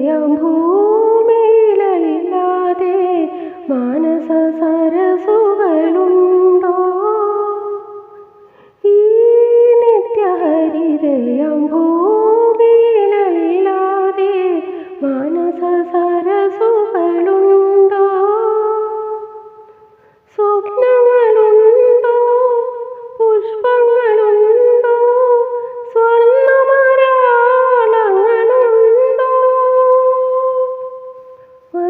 永不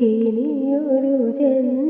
കിളിയൊരു ജന്മ